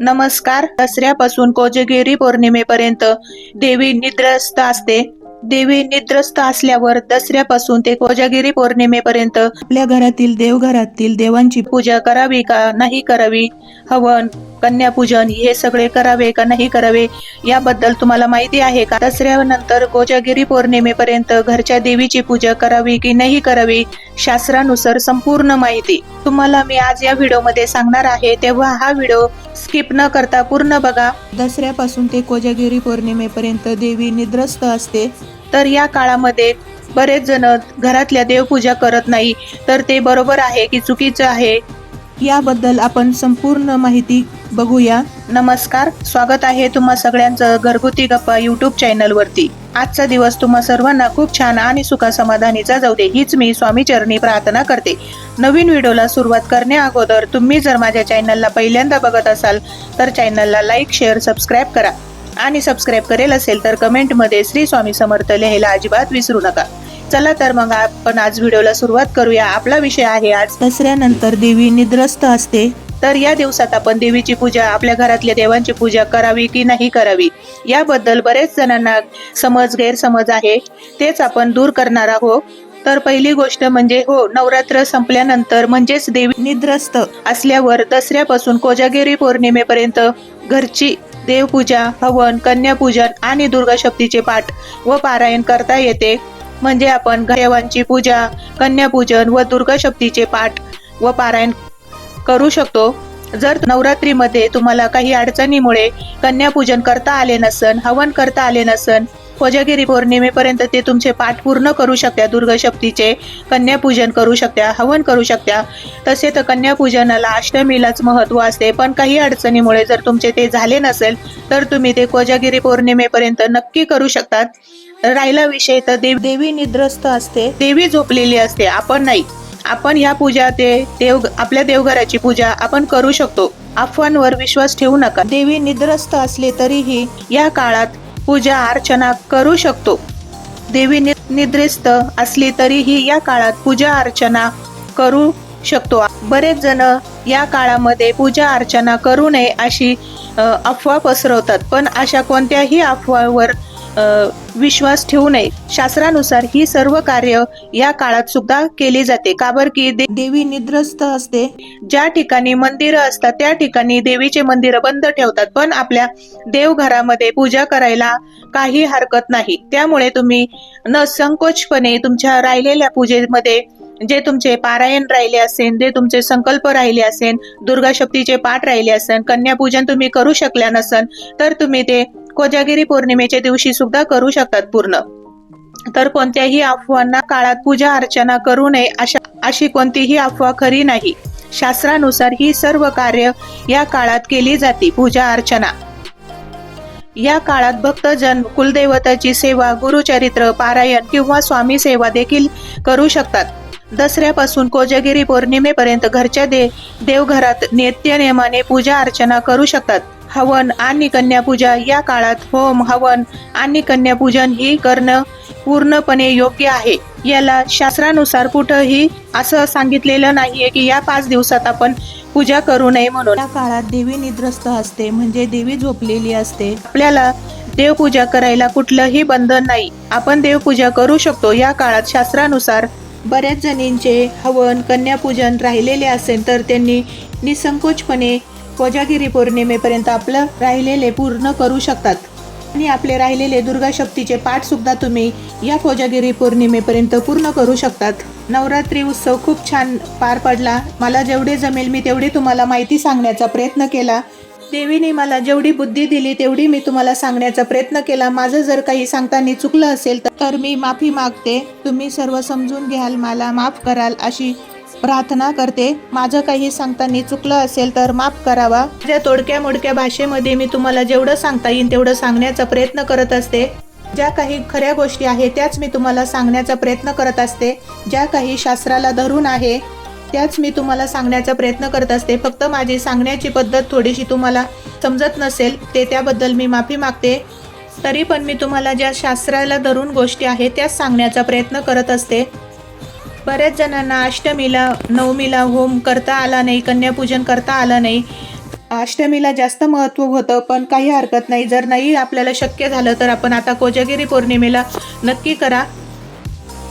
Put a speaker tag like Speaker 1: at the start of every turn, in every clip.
Speaker 1: नमस्कार. दसऱ्यापासून कोजगिरी पौर्णिमेपर्यंत देवी निद्रस्त असते. देवी निद्रस्त असल्यावर दसऱ्यापासून ते कोजागिरी पौर्णिमेपर्यंत आपल्या घरातील देवघरातील देवांची पूजा करावी का नाही करावी? हवन कन्यापूजन हे सगळे करावे का नाही करावे? याबद्दल तुम्हाला माहिती आहे का? दसऱ्यानंतर कोजागिरी पौर्णिमेपर्यंत घरच्या देवीची पूजा करावी की नाही करावी? शास्त्रानुसार संपूर्ण माहिती तुम्हाला मी आज या व्हिडिओमध्ये सांगणार आहे. तेव्हा हा व्हिडिओ स्किप न करता पूर्ण बघा. दसऱ्यापासून ते कोजागिरी पौर्णिमेपर्यंत देवी निद्रस्त असते. तर या काळामध्ये बरेच जण घरातल्या देवपूजा करत नाही तर ते बरोबर आहे की चुकीचं आहे? याबद्दल आपण संपूर्ण माहिती बघूया. नमस्कार स्वागत आहे तुम्हा सगळ्यांचं घरगुती गप्पा युट्यूब चॅनलवरती. आजचा दिवस तुम्हा सर्वांना खूप छान आणि सुखा समाधानीचा जाऊ दे हीच मी स्वामी चरणी प्रार्थना करते. नवीन व्हिडिओला सुरुवात करण्या अगोदर तुम्ही जर माझ्या चॅनलला पहिल्यांदा बघत असाल तर चॅनलला लाईक शेअर सबस्क्राईब करा. आणि सबस्क्राईब करेल असेल तर कमेंटमध्ये श्री स्वामी समर्थ लिहायला अजिबात विसरू नका. चला तर मग आपण आज व्हिडिओला सुरुवात करूया. आपला विषय आहे आज दसऱ्यानंतर देवी निद्रस्त असते. तर या दिवसात आपण देवीची पूजा आपल्या घरातल्या देवांची पूजा करावी की नाही करावी? याबद्दल बरेच जणांना समज गैरसमज आहे. तेच आपण दूर करणार आहोत. तर पहिली गोष्ट म्हणजे हो नवरात्र संपल्यानंतर म्हणजेच देवी निद्रस्त. असल्यावर दसऱ्यापासून कोजागिरी पौर्णिमेपर्यंत घरची देवपूजा हवन कन्यापूजन आणि दुर्गा शक्तीचे पाठ व पारायण करता येते. म्हणजे आपण देवांची पूजा कन्यापूजन व दुर्गा शक्तीचे पाठ व पारायण करू शकतो. जर नवरात्रीमध्ये तुम्हाला काही अडचणीमुळे कन्यापूजन करता आले नसन हवन करता आले नसन कोजागिरी पौर्णिमेपर्यंत ते तुमचे पाठ पूर्ण करू शकता दुर्गा शक्तीचे कन्यापूजन करू शकता हवन करू शकता तसे तर कन्यापूजनाला अष्टमीलाच महत्त्व असते पण काही अडचणीमुळे जर तुमचे ते झाले नसेल तर तुम्ही ते कोजागिरी पौर्णिमेपर्यंत नक्की करू शकतात. राहिला विषय तर देव देवी निद्रस्त असते. देवी झोपलेली असते आपण नाही. आपण ह्या पूजा ते देव आपल्या देवघराची पूजा आपण करू शकतो. अफवांवर विश्वास ठेवू नका. देवी निद्रस्त असले तरीही या काळात पूजा अर्चना करू शकतो. देवी नि- निद्रिस्त असली तरीही या काळात पूजा अर्चना करू शकतो. बरेच जण या काळामध्ये पूजा अर्चना करू नये अशी अफवा पसरवतात. पण अशा कोणत्याही अफवावर विश्वास ठेवू नये. शास्त्रानुसार ही सर्व कार्य या काळात सुद्धा केली जाते. का बर की दे- देवी निद्रस्त असते? ज्या ठिकाणी मंदिरं असतात त्या ठिकाणी देवीचे मंदिर बंद ठेवतात. पण आपल्या देवघरामध्ये पूजा करायला काही हरकत नाही. त्यामुळे तुम्ही न संकोचपणे तुमच्या राहिलेल्या पूजेमध्ये जे तुमचे पारायण राहिले असेल जे तुमचे संकल्प राहिले असेल दुर्गा शक्तीचे पाठ राहिले असेल कन्यापूजन तुम्ही करू शकल्या नसेल तर तुम्ही ते कोजागिरी पौर्णिमेच्या दिवशी सुद्धा करू शकतात पूर्ण. तर कोणत्याही अफवांना काळात पूजा अर्चना करू नये अशा अशी कोणतीही अफवा खरी नाही. शास्त्रानुसार ही सर्व कार्य या काळात केली जाते पूजा अर्चना. या काळात भक्तजन कुलदेवताची सेवा गुरुचरित्र पारायण किंवा स्वामी सेवा देखील करू शकतात. दसऱ्यापासून कोजागिरी पौर्णिमेपर्यंत घरच्या दे देवघरात नित्यनेमाने पूजा अर्चना करू शकतात. हवन आणि कन्यापूजा या काळात होम हवन आणि कन्यापूजन ही करणं पूर्णपणे योग्य आहे. याला शास्त्रानुसार कुठंही असं सांगितलेलं नाहीये की या पाच दिवसात आपण पूजा करू नये म्हणून. या काळात देवी निद्रस्त असते म्हणजे देवी झोपलेली असते. आपल्याला देवपूजा करायला कुठलंही बंधन नाही. आपण देवपूजा करू शकतो. या काळात शास्त्रानुसार बऱ्याच जणींचे हवन कन्यापूजन राहिलेले असेल तर त्यांनी निसंकोचपणे कोजागिरी पौर्णिमेपर्यंत आपलं राहिलेले पूर्ण करू शकतात. आणि आपले राहिलेले दुर्गा शक्तीचे पाठ सुद्धा तुम्ही या कोजागिरी पौर्णिमेपर्यंत पूर्ण करू शकतात. नवरात्री उत्सव खूप छान पार पडला. मला जेवढे जमेल मी तेवढी तुम्हाला माहिती सांगण्याचा प्रयत्न केला. देवीने मला जेवढी बुद्धी दिली तेवढी मी तुम्हाला सांगण्याचा प्रयत्न केला. माझं जर काही सांगताना चुकलं असेल तर मी माफी मागते. तुम्ही सर्व समजून घ्याल मला माफ कराल अशी प्रार्थना करते. माझं काही सांगताना चुकलं असेल तर माफ करावा. माझ्या तोडक्या मोडक्या भाषेमध्ये मी तुम्हाला जेवढं सांगता येईल तेवढं सांगण्याचा प्रयत्न करत असते. ज्या काही खऱ्या गोष्टी आहेत त्याच मी तुम्हाला सांगण्याचा प्रयत्न करत असते. ज्या काही शास्त्राला धरून आहे त्याच मी तुम्हाला सांगण्याचा प्रयत्न करत असते. फक्त माझी सांगण्याची पद्धत थोडीशी तुम्हाला समजत नसेल ते त्याबद्दल मी माफी मागते. तरी पण मी तुम्हाला ज्या शास्त्राला धरून गोष्टी आहेत त्याच सांगण्याचा प्रयत्न करत असते. बऱ्याच जणांना अष्टमीला नवमीला होम करता आला नाही कन्यापूजन करता आलं नाही. अष्टमीला जास्त महत्त्व होतं पण काही हरकत नाही. जर नाही आपल्याला शक्य झालं तर आपण आता कोजागिरी पौर्णिमेला नक्की करा.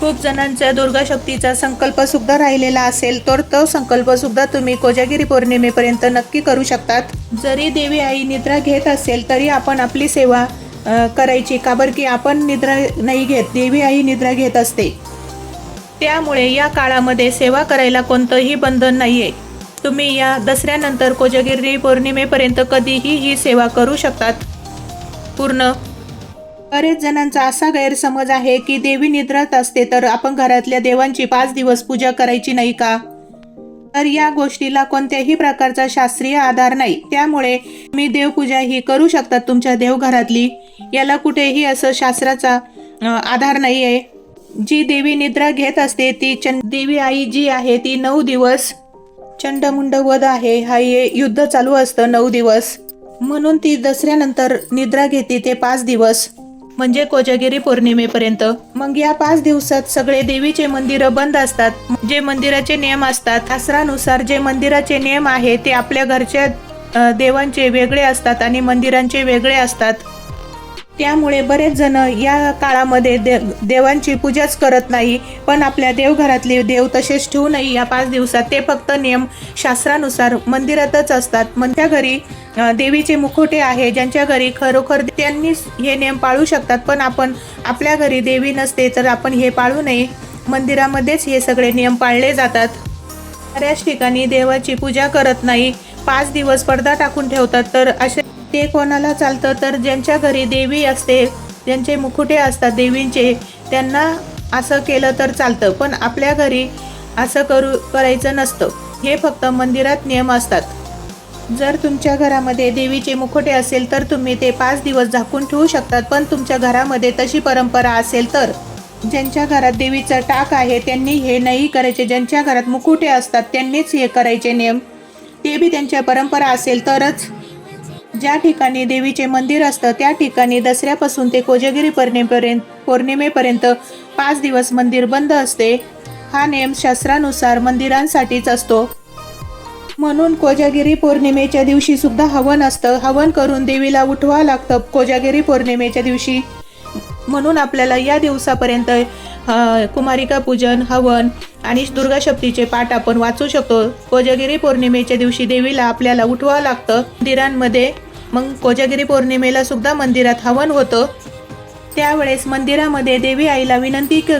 Speaker 1: खूप जणांचा दुर्गा शक्तीचा संकल्प सुद्धा राहिलेला असेल तर तो संकल्प सुद्धा तुम्ही कोजागिरी पौर्णिमेपर्यंत नक्की करू शकतात. जरी देवी आई निद्रा घेत असेल तरी आपण आपली सेवा करायची. का बरं की आपण निद्रा नाही घेत? देवी आई निद्रा घेत असते. त्यामुळे या काळामध्ये सेवा करायला कोणतंही बंधन नाहीये. तुम्ही या दसऱ्यानंतर कोजागिरी पौर्णिमेपर्यंत कधीही ही सेवा करू शकतात. पूर्ण बरेच जणांचा असा गैरसमज आहे की देवी निद्रात असते तर आपण घरातल्या देवांची पाच दिवस पूजा करायची नाही का? तर या गोष्टीला कोणत्याही प्रकारचा शास्त्रीय आधार नाही. त्यामुळे मी देवपूजा ही करू शकतात तुमच्या देवघरातली. याला कुठेही असं शास्त्राचा आधार नाही आहे जी देवी निद्रा घेत असते ती चंड देवी आई जी आहे ती नऊ दिवस चंडमुंड वध आहे. हा युद्ध चालू असतं नऊ दिवस. म्हणून ती दसऱ्यानंतर निद्रा घेते ते पाच दिवस. म्हणजे कोजागिरी पौर्णिमेपर्यंत. मग या पाच दिवसात सगळे देवीचे मंदिर बंद असतात. जे मंदिराचे नियम असतात शास्त्रानुसार जे मंदिराचे नियम आहे ते आपल्या घरच्या देवांचे वेगळे असतात आणि मंदिरांचे वेगळे असतात. त्यामुळे बरेच जण या काळामध्ये दे देवांची पूजाच करत नाही पण आपल्या देवघरातले देव तसेच ठेवू नये या पाच दिवसात. ते फक्त नियम शास्त्रानुसार मंदिरातच असतात. मग त्या घरी देवीचे मुखोटे आहे ज्यांच्या घरी खरोखर त्यांनीच हे नियम पाळू शकतात पण आपण आपल्या घरी देवी नसते तर आपण हे पाळू नये. मंदिरामध्येच हे सगळे नियम पाळले जातात. बऱ्याच ठिकाणी देवाची पूजा करत नाही. पाच दिवस पडदा टाकून ठेवतात तर असे ते कोणाला चालतं? तर ज्यांच्या घरी देवी असते ज्यांचे मुकुटे असतात देवींचे त्यांना असं केलं तर चालतं. पण आपल्या घरी असं करू करायचं नसतं. हे फक्त मंदिरात नियम असतात. जर तुमच्या घरामध्ये देवीचे मुखोटे असेल तर तुम्ही ते पाच दिवस झाकून ठेवू शकतात. पण तुमच्या घरामध्ये तशी परंपरा असेल तर? ज्यांच्या घरात देवीचा टाक आहे त्यांनी हे नाही करायचे. ज्यांच्या घरात मुकुटे असतात त्यांनीच हे करायचे नियम. ते बी त्यांच्या परंपरा असेल तरच. ज्या ठिकाणी देवीचे मंदिर असतं त्या ठिकाणी दसऱ्यापासून ते कोजागिरी पौर्णिमेपर्यंत पौर्णिमेपर्यंत पाच दिवस मंदिर बंद असते. हा नियम शास्त्रानुसार मंदिरांसाठीच असतो. म्हणून कोजागिरी पौर्णिमेच्या दिवशी सुद्धा हवन असतं. हवन करून देवीला उठवावं लागतं कोजागिरी पौर्णिमेच्या दिवशी. म्हणून आपल्याला या दिवसापर्यंत कुमारिका पूजन हवन आणि दुर्गा शक्तीचे पाठ आपण वाचू शकतो. कोजागिरी पौर्णिमेच्या दिवशी देवीला आपल्याला उठवावं लागतं. मंदिरांमध्ये मग कोजागिरी पौर्णिमेला सुद्धा मंदिरात हवन होतं. त्यावेळेस मंदिरामध्ये देवी आईला विनंती क-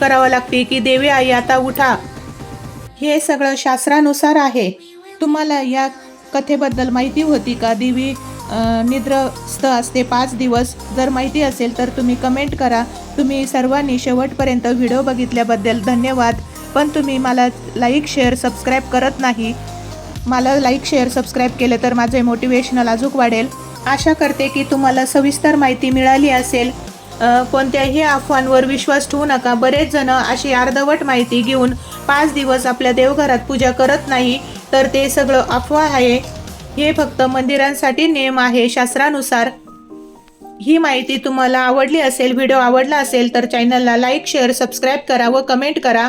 Speaker 1: करावं लागते की देवी आई आता उठा. हे सगळं शास्त्रानुसार आहे. तुम्हाला या कथेबद्दल माहिती होती का? देवी निद्रस्थ असते पाच दिवस. जर माहिती असेल तर तुम्ही कमेंट करा. तुम्ही सर्वांनी शेवटपर्यंत व्हिडिओ बघितल्याबद्दल धन्यवाद. पण तुम्ही मला लाईक शेअर सबस्क्राईब करत नाही. मला लाईक शेअर सबस्क्राईब केलं तर माझे मोटिवेशनल अजूक वाढेल. आशा करते की तुम्हाला सविस्तर माहिती मिळाली असेल. कोणत्याही अफवांवर विश्वास ठेवू नका. बरेच जण अशी अर्धवट माहिती घेऊन पाच दिवस आपल्या देवघरात पूजा करत नाही तर ते सगळं अफवा आहे. हे फक्त मंदिरांसाठी नियम आहे. शास्त्रानुसार ही माहिती तुम्हाला आवडली असेल व्हिडिओ आवडला असेल तर चॅनलला लाईक शेअर सबस्क्राईब करा व कमेंट करा.